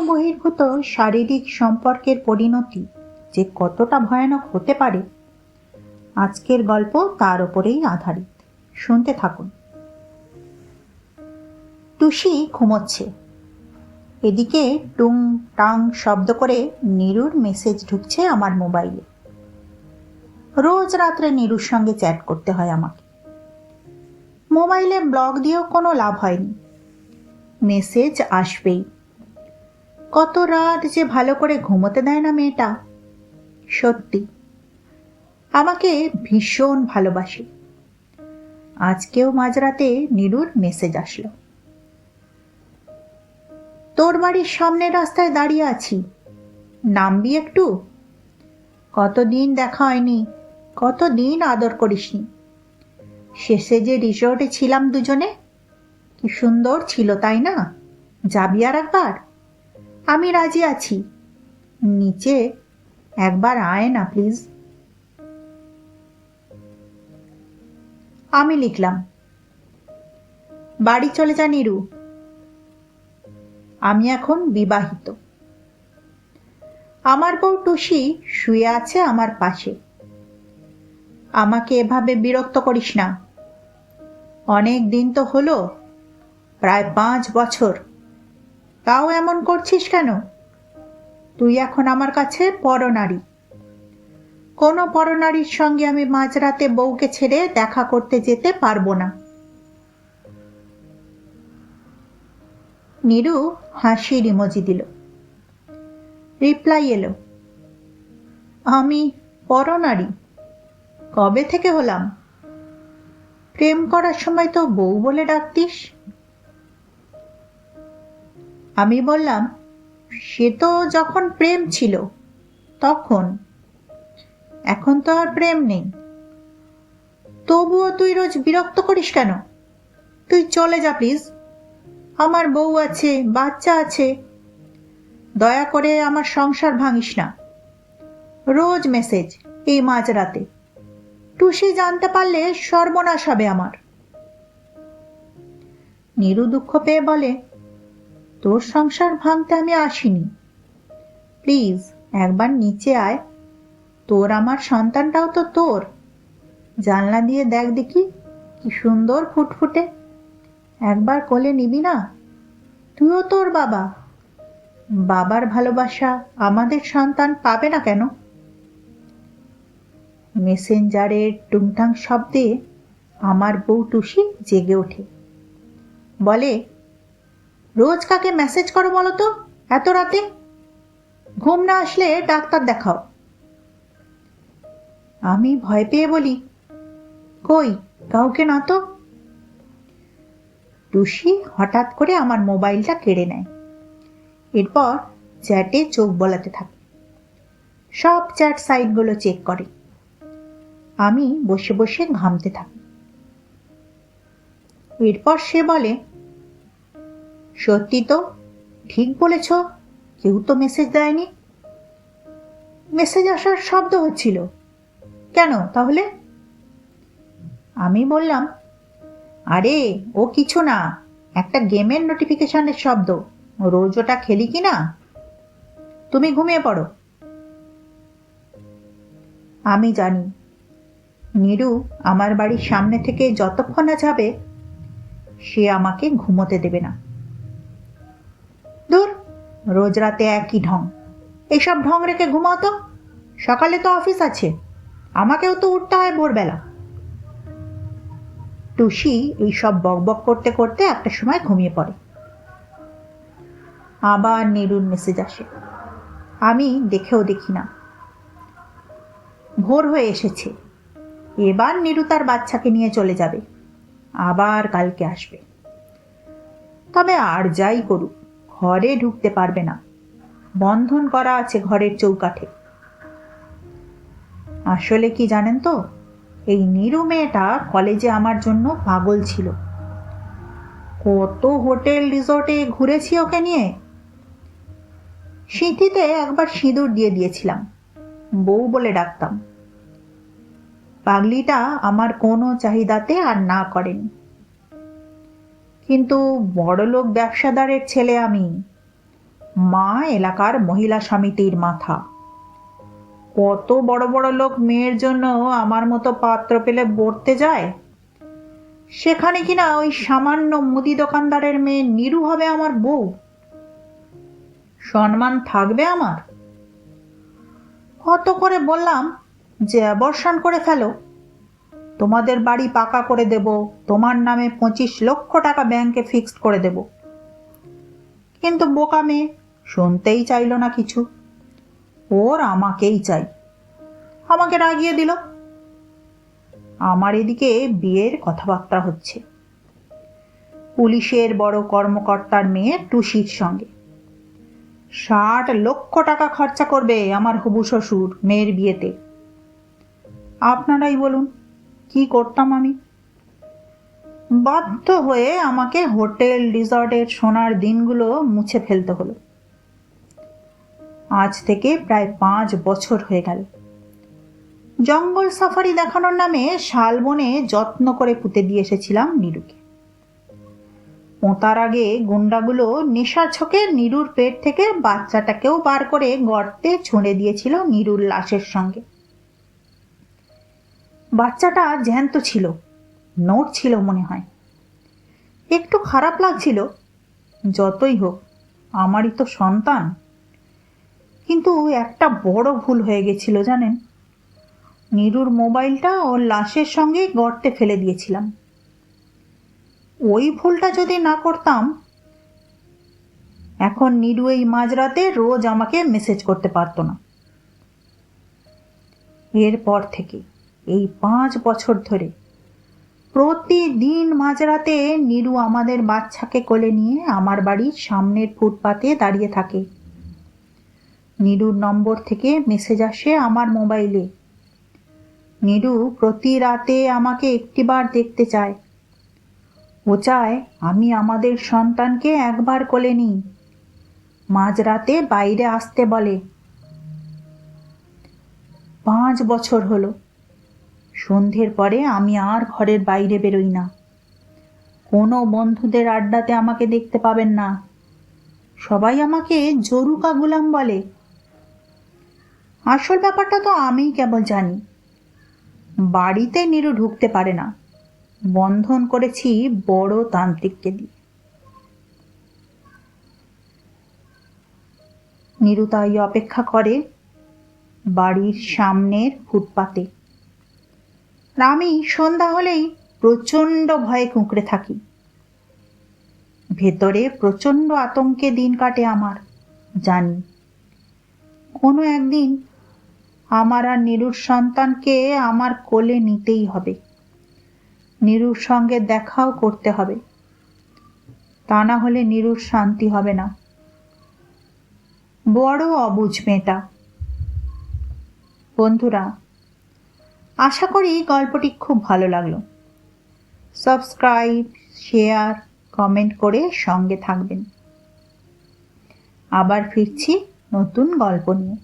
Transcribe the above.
বহির্ভূত শারীরিক সম্পর্কের পরিণতি যে কতটা ভয়ানক হতে পারে, আজকের গল্প তার উপরেই আধারিত। শুনতে থাকুন। টুসি ঘুমোচ্ছে। এদিকে টুং টাং শব্দ করে নিরুর মেসেজ ঢুকছে আমার মোবাইলে। রোজ রাত্রে নিরুর সঙ্গে চ্যাট করতে হয় আমাকে। মোবাইলে ব্লগ দিয়েও কোনো লাভ হয়নি। মেসেজ আসবেই। কত রাত যে ভালো করে ঘুমোতে দেয় না মেয়েটা। সত্যি। আমাকে ভীষণ ভালোবাসে। আজকেও মাঝরাতে নিরুর মেসেজ আসলো। তোর বাড়ির সামনের রাস্তায় দাঁড়িয়ে আছি। নামবি একটু? কতদিন দেখা হয়নি, কতদিন আদর করিসনি। শেষে যে রিসোর্টে ছিলাম দুজনে, কি সুন্দর ছিল, তাই না? যাবি আর একবার? আমি রাজি আছি। নিচে একবার আয় না, প্লিজ। আমি লিখলাম, বাড়ি চলে যা নিরু। আমি এখন বিবাহিত। আমার বউ টুসি শুয়ে আছে আমার পাশে। আমাকে এভাবে বিরক্ত করিস না। অনেক দিন তো হলো, প্রায় পাঁচ বছর। তাও এমন করছিস কেন? তুই এখন আমার কাছে পরনারী। কোনো পরনারীর সঙ্গে আমি মাঝরাতে বউকে ছেড়ে দেখা করতে যেতে পারব না। নিরু হাসির ইমোজি দিল। রিপ্লাই এলো, আমি পরনারী। কবে থেকে হলাম? প্রেম করার সময় তো বউ বলে ডাকতিস। আমি বললাম, সে তো যখন প্রেম ছিল, তখন? এখন তো আর প্রেম নেই। তবুও তুই রোজ বিরক্ত করিস কেন? তুই চলে যা প্লিজ। আমার বউ আছে, বাচ্চা আছে। দয়া করে আমার সংসার ভাঙিস না। রোজ মেসেজ, এই মাঝরাতে। টুসি জানতে পারলে সর্বনাশ হবে আমার। নিরু দুঃখ পেয়ে বলে তোর সংসার ভাঙতে আমি আসিনি। প্লিজ, একবার নিচে আয়। তোর আমার সন্তানটাও তো তোর। জানলা দিয়ে দেখ দেখি, কি সুন্দর ফুটফুটে। একবার কোলে নিবি না? তুইও তোর বাবা। বাবার ভালোবাসা আমাদের সন্তান পাবে না কেন? মেসেঞ্জারের টুংটাং শব্দে আমার বউ টুসি জেগে ওঠে। বলে রোজ কাকে মেসেজ করো বলো তো? এত রাতে? ঘুম না আসলে ডাক্তার দেখাও। আমি ভয় পেয়ে বলি, কই, কাউকে না তো? টুসি হঠাৎ করে আমার মোবাইলটা কেড়ে নেয়। এরপর চ্যাটে চোখ বলাতে থাকে। সব চ্যাট সাইটগুলো চেক করে। আমি বসে বসে ঘামতে থাকি। এরপর সে বলে সত্যি তো? ঠিক বলেছ, কেউ তো মেসেজ দেয়নি। মেসেজ আসার শব্দ হচ্ছিল। কেন তাহলে? আমি বললাম, আরে, ও কিছু না, একটা গেমের নোটিফিকেশনের শব্দ। রোজ ওটা খেলি কি না? তুমি ঘুমিয়ে পড়ো। আমি জানি। নিরু আমার বাড়ির সামনে থেকে যতক্ষণ না যাবে, সে আমাকে ঘুমোতে দেবে না। রোজ রাতে একই ঢং। এইসব ঢং রেখে ঘুমাও তো। সকালে তো অফিস আছে। আমাকেও তো উঠতে হয় ভোরবেলা। টুসি এইসব বকবক করতে করতে একটা সময় ঘুমিয়ে পড়ে। আবার নিরুর মেসেজ আসে। আমি দেখেও দেখি না। ভোর হয়ে এসেছে। এবার নিরু তার বাচ্চাকে নিয়ে চলে যাবে। আবার কালকে আসবে। তবে আর যাই করুক। ঘরে ঢুকতে পারবে না। বন্ধন করা আছে ঘরের চৌকাঠে। আসলে কি জানেন তো, এই নিরু মেয়েটা কলেজে আমার জন্য পাগল ছিল। কত হোটেল রিসোর্টে ঘুরেছি ওকে নিয়ে। সিঁথিতে একবার সিঁদুর দিয়ে দিয়েছিলাম, বউ বলে ডাকতাম। পাগলিটা আমার কোনো চাহিদাতে আর না করেনি। কিন্তু বড়লোক ব্যবসাদারের ছেলে আমি। মা এলাকার মহিলা সমিতির মাথা। কত বড় বড় লোক মেয়ের জন্য আমার মতো পাত্র পেলে বর্তে যায়? সেখানে কিনা ওই সামান্য মুদি দোকানদারের মেয়ে নিরু হবে আমার বউ? সম্মান থাকবে আমার? কত করে বললাম যে অ্যাবর্ষণ করে ফেলো। তোমাদের বাড়ি পাকা করে দেব, তোমার নামে পঁচিশ লক্ষ টাকা ব্যাংকে ফিক্সড করে দেব। কিন্তু বোকা মেয়ে, শুনতেই চাইল না কিছু। ওর আমাকেই চাই। আমাকে রাগিয়ে দিল। আমার এদিকে বিয়ের কথাবার্তা হচ্ছে। পুলিশের বড় কর্মকর্তার মেয়ে টুসির সঙ্গে। ষাট লক্ষ টাকা খরচা করবে আমার হবু শ্বশুর মেয়ের বিয়েতে। আপনারাই বলুন। কি করতাম আমি? বাধ্য হয়ে আমাকে হোটেল, রিসর্টের সোনার দিনগুলো মুছে ফেলতে হলো। আজ থেকে প্রায় পাঁচ বছর হয়ে গেল। জঙ্গল সাফারি দেখানোর নামে শালবনে যত্ন করে পুঁতে দিয়ে এসেছিলাম নিরুকে। পোঁতার আগে গুন্ডাগুলো নেশার ছকে নিরুর পেট থেকে বাচ্চাটাকেও বার করে গর্তে ছুঁড়ে দিয়েছিল নিরুর লাশের সঙ্গে। বাচ্চাটা জ্যান্ত ছিল, নোট ছিল মনে হয়। একটু খারাপ লাগছিল, যতই হোক, আমারই তো সন্তান। কিন্তু একটা বড় ভুল হয়ে গেছিল জানেন। নিরুর মোবাইলটা ওর লাশের সঙ্গে গর্তে ফেলে দিয়েছিলাম। ওই ভুলটা যদি না করতাম, এখন নিরু এই মাঝরাতে রোজ আমাকে মেসেজ করতে পারতো না। এরপর থেকে এই পাঁচ বছর ধরে। প্রতিদিন মাঝরাতে নিরু আমাদের বাচ্চাকে কোলে নিয়ে আমার বাড়ির সামনের ফুটপাতে দাঁড়িয়ে থাকে। নিরুর নম্বর থেকে মেসেজ আসে আমার মোবাইলে। নিরু প্রতি রাতে আমাকে একটিবার দেখতে চায়। ও চায় আমি আমাদের সন্তানকে একবার কোলে নিই। মাঝরাতে বাইরে আসতে বলে। পাঁচ বছর হলো। সন্ধ্যের পরে আমি আর ঘরের বাইরে বেরোই না। কোনো বন্ধুদের আড্ডাতে আমাকে দেখতে পাবেন না। সবাই আমাকে জরুকা গুলাম বলে। আসল ব্যাপারটা তো আমিই কেবল জানি। বাড়িতে নিরু ঢুকতে পারে না। বন্ধন করেছি বড় তান্ত্রিককে দিয়ে। নিরু তাই অপেক্ষা করে বাড়ির সামনের ফুটপাতে। আমি সন্ধ্যা হলেই প্রচণ্ড ভয়ে কুঁকড়ে থাকি। ভেতরে প্রচণ্ড আতঙ্কে দিন কাটে আমার, জানি। কোনো একদিন আমার আর নিরুর সন্তানকে আমার কোলে নিতেই হবে। নিরুর সঙ্গে দেখাও করতে হবে। তা না হলে নিরুর শান্তি হবে না। বড় অবুঝ মেয়েটা। বন্ধুরা আশা করি গল্পটি খুব ভালো লাগল। সাবস্ক্রাইব শেয়ার কমেন্ট করে সঙ্গে থাকবেন। আবার ফিরছি নতুন গল্প নিয়ে।